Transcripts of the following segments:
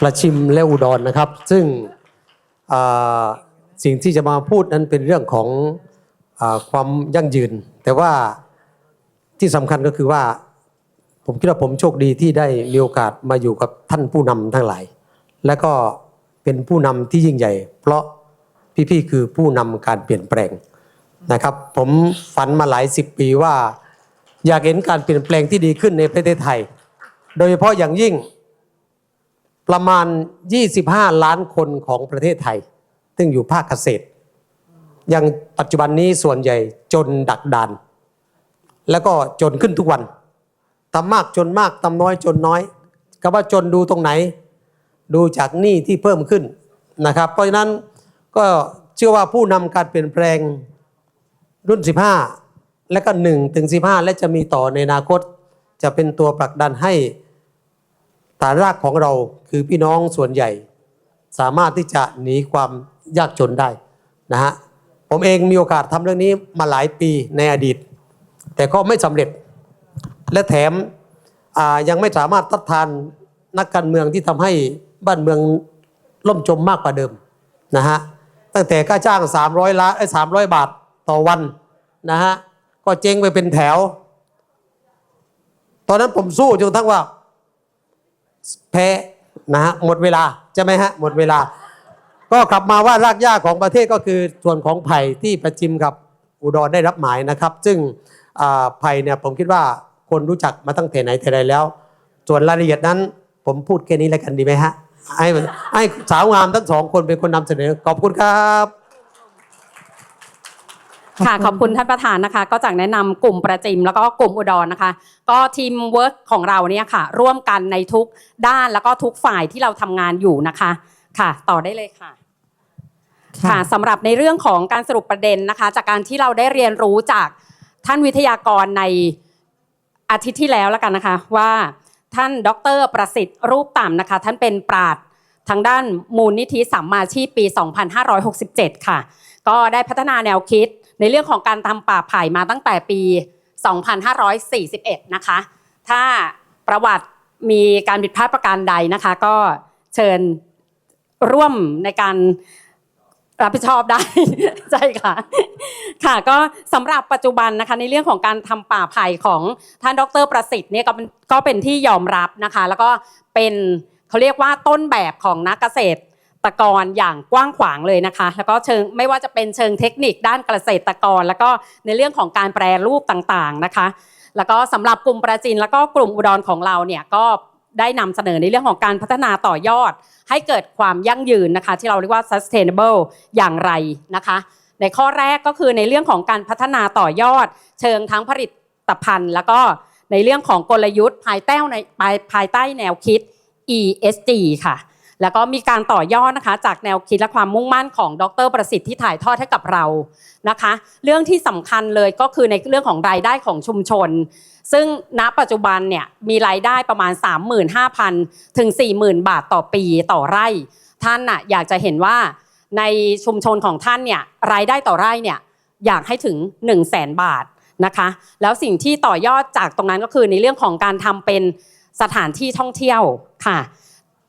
ประชิมและอุดรนะครับ ซึ่งสิ่งที่จะมาพูดนั้นเป็นเรื่องของอความยั่งยืน แต่ว่าที่สำคัญก็คือว่า ผมคิดว่าผมโชคดีที่ได้มีโอกาสมาอยู่กับท่านผู้นำทั้งหลาย และก็เป็นผู้นำที่ยิ่งใหญ่ เพราะพี่ๆคือผู้นำการเปลี่ยนแปลงนะครับ ผมฝันมาหลายสิบปีว่า อยากเห็นการเปลี่ยนแปลงที่ดีขึ้นในประเทศไทย โดยเฉพาะอย่างยิ่ง ประมาณ 25 ล้านคนของประเทศไทย ซึ่งอยู่ภาคเกษตร ยังปัจจุบันนี้ส่วนใหญ่จนดักดาน แล้วก็จนขึ้นทุกวันทำมากจนมากทำน้อยจนน้อยก็ว่าจนดูตรงไหน ดูจากหนี้ที่เพิ่มขึ้นนะครับ เพราะฉะนั้นก็เชื่อว่าผู้นำการเปลี่ยนแปลงรุ่น 15 และก็1ถึง15 และจะมีต่อในอนาคต จะเป็นตัวผลักดันให้ ฐานรากของเราคือพี่น้องส่วนใหญ่ สามารถที่จะหนีความยากจนได้นะฮะผมเองมีโอกาสทำเรื่องนี้มาหลายปีในอดีต แต่ก็ไม่สำเร็จ และแถมยังไม่สามารถทัดทานนักการเมืองที่ทำให้บ้านเมืองล่มจมมากกว่าเดิมนะฮะตั้งแต่ค่าจ้าง 300ล้านไอ้300บาทต่อวันนะฮะก็เจ๊งไปเป็นแถว ตอนนั้นผมสู้จนทั้งว่า แพ้นะฮะหมดเวลาใช่ไหมฮะหมดเวลา ก็กลับมาว่ารากหญ้าของประเทศก็คือส่วนของไผ่ที่ประจิมกับอุดรได้รับหมายนะครับ ซึ่งไผ่เนี่ยผมคิดว่าคนรู้จักมาตั้งแต่ไหนแต่ไรแล้ว ส่วนรายละเอียดนั้นผมพูดแค่นี้แล้วกันดีไหมฮะให้ให้สาวงามทั้งสองคนเป็นคนนำเสนอขอบคุณครับ ค่ะขอบคุณท่านประธานนะคะ ก็จากแนะนำกลุ่มประจิมแล้วก็กลุ่มอุดรนะคะ ก็ทีมเวิร์กของเราเนี่ยค่ะ ร่วมกันในทุกด้านแล้วก็ทุกฝ่ายที่เราทำงานอยู่นะคะค่ะ ต่อได้เลยค่ะค่ะสำหรับในเรื่องของการสรุปประเด็นนะคะ จากการที่เราได้เรียนรู้จากท่านวิทยากรในอาทิตย์ที่แล้วแล้วกันนะคะ ว่าท่านดรประสิทธิ์รูปต่ำนะคะ ท่านเป็นปราดทางด้านมูลนิธิสัมมาชีพปี 2567 ค่ะ ก็ได้พัฒนาแนวคิด ในเรื่องของการทำป่าไผ่มาตั้งแต่ปี 2541 นะคะ ถ้าประวัติมีการผิดพลาดประการใดนะคะ ก็เชิญร่วมในการรับผิดชอบได้ ใช่ค่ะ ค่ะก็สำหรับปัจจุบันนะคะในเรื่องของการทำป่าไผ่ของท่านดรประสิทธิ์เนี่ยก็เป็นก็เป็นที่ยอมรับนะคะ แล้วก็เป็นเขาเรียกว่าต้นแบบของนักเกษตร กรอย่างกว้างขวางเลยนะคะ แล้วก็เชิงไม่ว่าจะเป็นเชิงเทคนิคด้านเกษตรกร แล้วก็ในเรื่องของการแปรรูปต่างๆนะคะ แล้วก็สำหรับกลุ่มประจินแล้วก็กลุ่มอุดรของเราเนี่ยก็ได้นำเสนอในเรื่องของการพัฒนาต่อยอด ให้เกิดความยั่งยืนนะคะ ที่เราเรียกว่า sustainable อย่างไรนะคะ ในข้อแรกก็คือในเรื่องของการพัฒนาต่อยอด เชิงทั้งผลิตภัณฑ์ แล้วก็ในเรื่องของกลยุทธ์ภายใต้ในภายใต้แนวคิด ESG ค่ะ แล้วก็มีการต่อยอดนะคะ จากแนวคิดและความมุ่งมั่นของดรประสิทธิ์ที่ถ่ายทอดให้กับเรานะคะ เรื่องที่สำคัญเลยก็คือในเรื่องของรายได้ของชุมชน ซึ่งณปัจจุบันเนี่ยมีรายได้ประมาณ 35,000 ถึง 40,000 บาทต่อปีต่อไร่ ท่านน่ะอยากจะเห็นว่าในชุมชนของท่านเนี่ยรายได้ต่อไร่เนี่ยอยากให้ถึง 1 0 0 0 0แสนบาทนะคะ แล้วสิ่งที่ต่อยอดจากตรงนั้นก็คือในเรื่องของการทำเป็นสถานที่ท่องเที่ยวค่ะ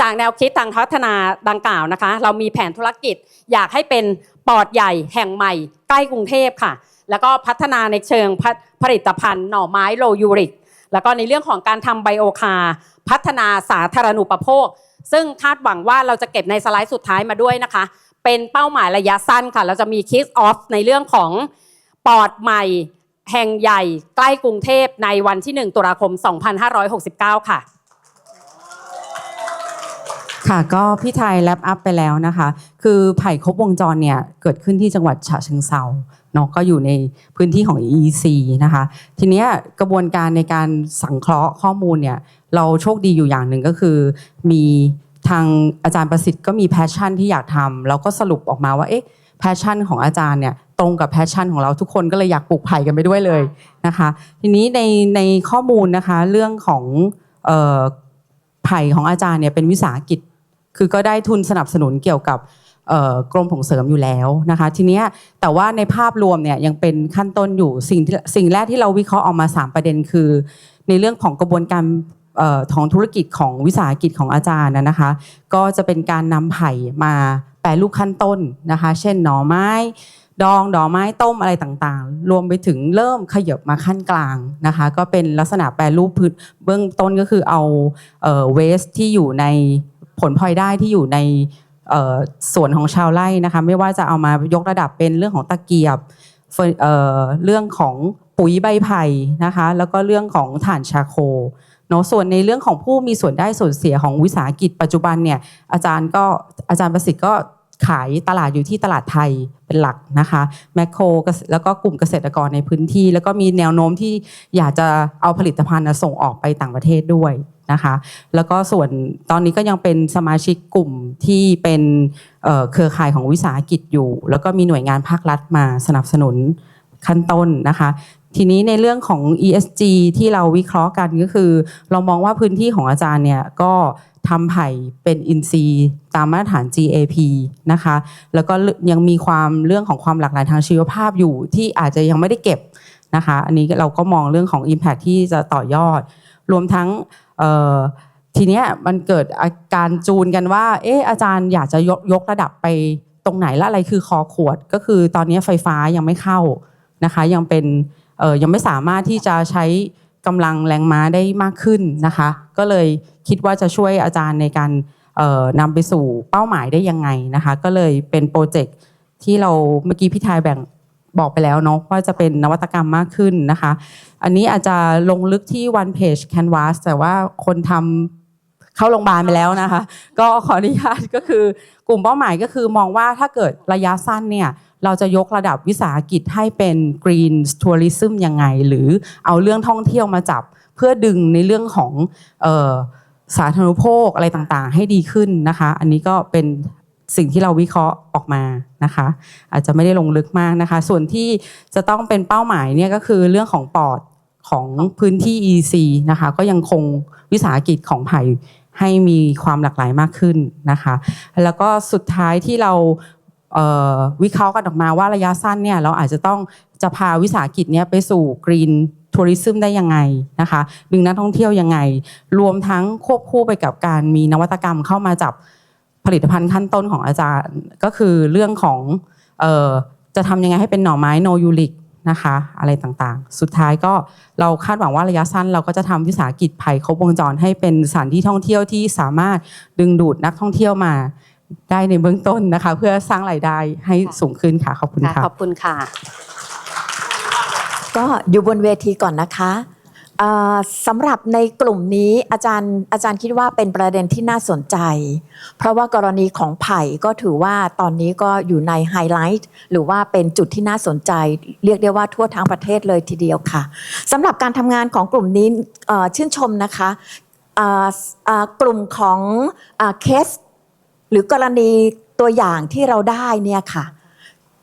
จากแนวคิดทางพัฒนาดังกล่าวนะคะ เรามีแผนธุรกิจอยากให้เป็นปอดใหญ่แห่งใหม่ ใกล้กรุงเทพค่ะ แล้วก็พัฒนาในเชิงผผลิตภัณฑ์หน่อไม้โลยูริก แล้วก็ในเรื่องของการทำไบโอคาร์พัฒนาสาธารณูปโภค ซึ่งคาดหวังว่าเราจะเก็บในสไลด์สุดท้ายมาด้วยนะคะ เป็นเป้าหมายระยะสั้นค่ะ เราจะมีคิกออฟในเรื่องของปอดใหม่แห่งใหญ่ใกล้กรุงเทพในวันที่ 1 ตุลาคม 2569 ค่ะ ค่ะก็พี่ไทยแลปอัพไปแล้วนะคะ คือไผ่ครบวงจรเนี่ยเกิดขึ้นที่จังหวัดฉะเชิงเซาเนาะก็อยู่ในพื้นที่ของ EEC นะคะ ทีเนี้ยกระบวนการในการสังเคราะห์ข้อมูลเนี่ยเราโชคดีอยู่อย่างหนึ่งก็คือ มีทางอาจารย์ประสิทธิ์ก็มีแพชชั่นที่อยากทำแล้วก็สรุปออกมาว่าเอ๊ะแพชชั่นของอาจารย์เนี่ยตรงกับแพชชั่นของเราทุกคนก็เลยอยากปลูกไผ่กันไปด้วยเลยนะคะ ทีนี้ในในข้อมูลนะคะเรื่องของไผ่ของอาจารย์เนี่ยเป็นวิสาหกิจ คือก็ได้ทุนสนับสนุนเกี่ยวกับกรมส่งเสริมอยู่แล้วนะคะ ทีนี้แต่ว่าในภาพรวมเนี่ยยังเป็นขั้นต้นอยู่สิ่งสิ่งแรกที่เราวิเคราะห์ออกมา 3 ประเด็นคือ ในเรื่องของกระบวนการออของธุรกิจของวิสาหกิจของอาจารย์นะคะ ก็จะเป็นการนำไผ่มาแปรรูปขั้นต้นนะคะ เช่นหน่อไม้ดองดอกไม้ต้มอะไรต่างๆ รวมไปถึงเริ่มขยับมาขั้นกลางนะคะ ก็เป็นลักษณะแปรรูปพื้นเบื้องต้นก็คือเอาเวสที่อยู่ใน ผลพลอยได้ที่อยู่ในส่วนของชาวไร่นะคะไม่ว่าจะเอามายกระดับเป็นเรื่องของตะเกียบเเรื่องของปุ๋ยใบไผ่นะคะแล้วก็เรื่องของถ่านชาโคเนาะส่วนในเรื่องของผู้มีส่วนได้ส่วนเสียของวิสาหกิจปัจจุบันเนี่ยอาจารย์ก็อาจารย์ประสิทธิ์ก็ขายตลาดอยู่ที่ตลาดไทยเป็นหลักนะคะแมคโครแล้วก็กลุ่มเกษตรกรในพื้นที่ แล้วก็มีแนวโน้มที่อยากจะเอาผลิตภัณฑ์ส่งออกไปต่างประเทศด้วย นะคะ แล้วก็ส่วนตอนนี้ก็ยังเป็นสมาชิกกลุ่มที่เป็นเครือข่ายของวิสาหกิจอยู่ แล้วก็มีหน่วยงานภาครัฐมาสนับสนุนขั้นต้นนะคะ ทีนี้ในเรื่องของ ESG ที่เราวิเคราะห์กันก็คือ เรามองว่าพื้นที่ของอาจารย์เนี่ยก็ทำไผ่เป็นอินทรีย์ตามมาตรฐาน GAP นะคะ แล้วก็ยังมีความเรื่องของความหลากหลายทางชีวภาพอยู่ที่อาจจะยังไม่ได้เก็บนะคะ อันนี้เราก็มองเรื่องของ Impact ที่จะต่อยอด รวมทั้ง ทีเนี้ยมันเกิดอาการจูนกันว่า เอออาจารย์อยากจะยกยกระดับไปตรงไหนและอะไรคือคอขวด ก็คือตอนนี้ไฟฟ้ายังไม่เข้านะคะ ยังเป็นเออยังไม่สามารถที่จะใช้กำลังแรงม้าได้มากขึ้นนะคะ ก็เลยคิดว่าจะช่วยอาจารย์ในการนำไปสู่เป้าหมายได้ยังไงนะคะ ก็เลยเป็นโปรเจกต์ที่เราเมื่อกี้พี่ทายแบ่ง บอกไปแล้วเนาะว่าจะเป็นนวัตกรรมมากขึ้นนะคะ อันนี้อาจจะลงลึกที่ one page canvas แต่ว่าคนทำเข้าโรงพยาบาลไปแล้วนะคะ ก็ขออนุญาตก็คือกลุ่มเป้าหมายก็คือมองว่าถ้าเกิดระยะสั้นเนี่ยเราจะยกระดับวิสาหกิจให้เป็น green tourism ยังไง หรือเอาเรื่องท่องเที่ยวมาจับ เพื่อดึงในเรื่องของสาธารณูปโภคอะไรต่างๆ ให้ดีขึ้นนะคะ อันนี้ก็เป็น สิ่งที่เราวิเคราะห์ออกมานะคะ อาจจะไม่ได้ลงลึกมากนะคะ ส่วนที่จะต้องเป็นเป้าหมายเนี่ยก็คือเรื่องของปอดของพื้นที่ EC นะคะ ก็ยังคงวิสาหกิจของไผ่ให้มีความหลากหลายมากขึ้นนะคะ แล้วก็สุดท้ายที่เราเวิเคราะห์กันออกมาว่าระยะสั้นเนี่ยเราอาจจะต้องจะพาวิสาหกิจเนี้ยไปสู่กรีนทัวริซึมได้ยังไงนะคะ ดึงนักท่องเที่ยวยังไง รวมทั้งควบคู่ไปกับการมีนวัตกรรมเข้ามาจับ ผลิตภัณฑ์ขั้นต้นของอาจารย์ก็คือเรื่องของจะทำยังไงให้เป็นหน่อไม้โนยูริกนะคะอะไรต่างๆ สุดท้ายก็เราคาดหวังว่าระยะสั้น เราก็จะทำวิสาหกิจไผ่ครบวงจรให้เป็นสถานที่ท่องเที่ยวที่สามารถดึงดูดนักท่องเที่ยวมาได้ในเบื้องต้นนะคะ เพื่อสร้างรายได้ให้สูงขึ้นค่ะ ขอบคุณค่ะ ขอบคุณค่ะ ก็อยู่บนเวทีก่อนนะคะ สำหรับในกลุ่มนี้อาจารย์อาจารย์คิดว่าเป็นประเด็นที่น่าสนใจ เพราะว่ากรณีของไผ่ก็ถือว่าตอนนี้ก็อยู่ในไฮไลท์หรือว่าเป็นจุดที่น่าสนใจ เรียกได้ว่าทั่วทั้งประเทศเลยทีเดียวค่ะสำหรับการทำงานของกลุ่มนี้ชื่นชมนะคะกลุ่มของเคส หรือกรณีตัวอย่างที่เราได้เนี่ยค่ะ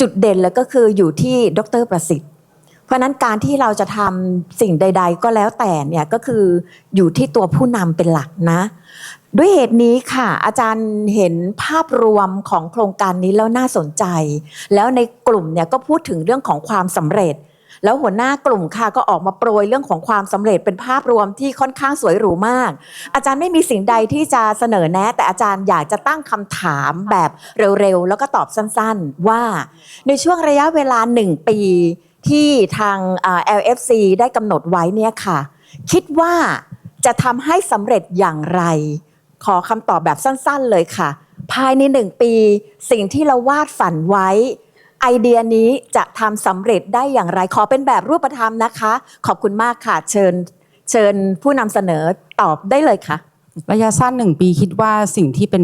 จุดเด่นเลยก็คืออยู่ที่ดรประสิทธิ์ ราะนั้นการที่เราจะทำสิ่งใด ๆ ก็แล้วแต่เนี่ยก็คืออยู่ที่ตัวผู้นำเป็นหลักนะ ด้วยเหตุนี้ค่ะ อาจารย์เห็นภาพรวมของโครงการนี้แล้วน่าสนใจ แล้วในกลุ่มเนี่ยก็พูดถึงเรื่องของความสำเร็จ แล้วหัวหน้ากลุ่มค่ะก็ออกมาโปรยเรื่องของความสำเร็จเป็นภาพรวมที่ค่อนข้างสวยหรูมาก อาจารย์ไม่มีสิ่งใดที่จะเสนอแนะ แต่อาจารย์อยากจะตั้งคำถามแบบเร็วๆแล้วก็ตอบสั้นๆ ว่าในช่วงระยะเวลาหนึ่งปี ที่ทาง LFC ได้กำหนดไว้เนี่ยค่ะ คิดว่าจะทำให้สำเร็จอย่างไร ขอคำตอบแบบสั้นๆเลยค่ะ ภายในหนึ่งปี สิ่งที่เราวาดฝันไว้ ไอเดียนี้จะทำสำเร็จได้อย่างไร ขอเป็นแบบรูปธรรมนะคะ ขอบคุณมากค่ะ เชิญ เชิญผู้นำเสนอตอบได้เลยค่ะ ระยะสั้นหนึ่งปีคิดว่าสิ่งที่เป็น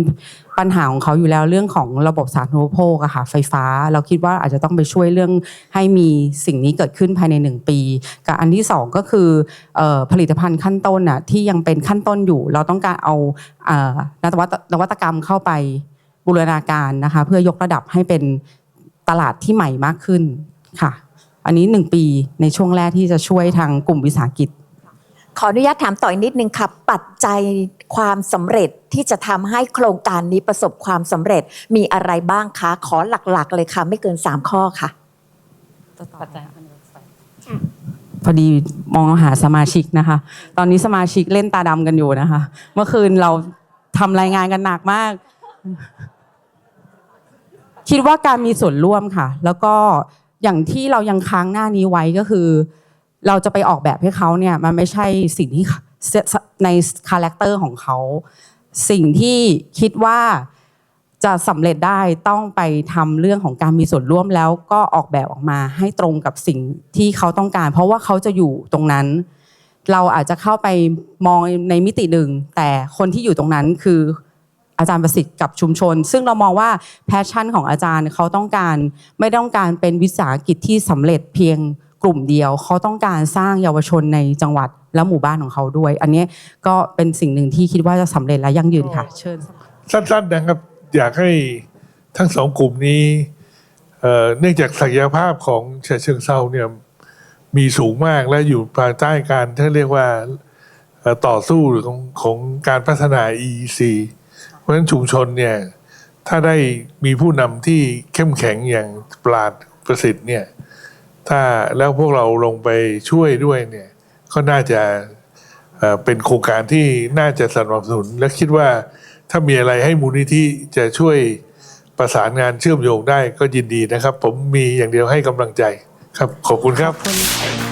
ปัญหาของเขาอยู่แล้วเรื่องของระบบสาธารณูปโภคอะค่ะไฟฟ้า เราคิดว่าอาจจะต้องไปช่วยเรื่องให้มีสิ่งนี้เกิดขึ้นภายในหนึ่งปี กับอันที่สองก็คือออผลิตภัณฑ์ขั้นต้นอะที่ยังเป็นขั้นต้นอยู่ เราต้องการเอานวัตนวัตกรรมเข้าไปบูรณาการนะคะเพื่อยกระดับให้เป็นตลาดที่ใหม่มากขึ้นค่ะ อันนี้หนึ่งปีในช่วงแรกที่จะช่วยทางกลุ่มวิสาหกิจ ขออนุญาตถามต่ออีกนิดนึงค่ะปัจจัยความสำเร็จที่จะทำให้โครงการนี้ประสบความสำเร็จมีอะไรบ้างคะ ขอหลักๆ เลยค่ะ ไม่เกิน 3 ข้อค่ะพอดีมองหาสมาชิกนะคะ ตอนนี้สมาชิกเล่นตาดำกันอยู่นะคะ เมื่อคืนเราทำรายงานกันหนักมาก คิดว่าการมีส่วนร่วมค่ะ แล้วก็อย่างที่เรายังค้างหน้านี้ไว้ก็คือ เราจะไปออกแบบให้เขาเนี่ยมันไม่ใช่สิ่งที่ในคาแรคเตอร์ของเขา สิ่งที่คิดว่าจะสำเร็จได้ต้องไปทำเรื่องของการมีส่วนร่วมแล้วก็ออกแบบออกมาให้ตรงกับสิ่งที่เขาต้องการ เพราะว่าเขาจะอยู่ตรงนั้น เราอาจจะเข้าไปมองในมิติหนึ่ง แต่คนที่อยู่ตรงนั้นคืออาจารย์ประสิทธิ์กับชุมชน ซึ่งเรามองว่าแพชชั่นของอาจารย์เขาต้องการไม่ต้องการเป็นวิสาหกิจที่สำเร็จเพียง กลุ่มเดียวเขาต้องการสร้างเยาวชนในจังหวัดและหมู่บ้านของเขาด้วย อันนี้ก็เป็นสิ่งหนึ่งที่คิดว่าจะสำเร็จและยั่งยืนค่ะ เชิญสั้นๆนะครับ อยากให้ทั้งสองกลุ่มนี้เอ่อเนื่องจากศักยภาพของฉะเชิงเซาเนี่ยมีสูงมากและอยู่ภายใต้การที่เรียกว่าเอ่อต่อสู้ของของการพัฒนา EEC เพราะฉะนั้นชุมชนเนี่ยถ้าได้มีผู้นำที่เข้มแข็งอย่างปราดประสิทธิ์เนี่ย ถ้าแล้วพวกเราลงไปช่วยด้วยเนี่ยก็น่าจะเป็นโครงการที่น่าจะสนับสนุน และคิดว่าถ้ามีอะไรให้มูลนิธิจะช่วยประสานงานเชื่อมโยงได้ก็ยินดีนะครับ ผมมีอย่างเดียวให้กำลังใจครับ ขอบคุณครับบ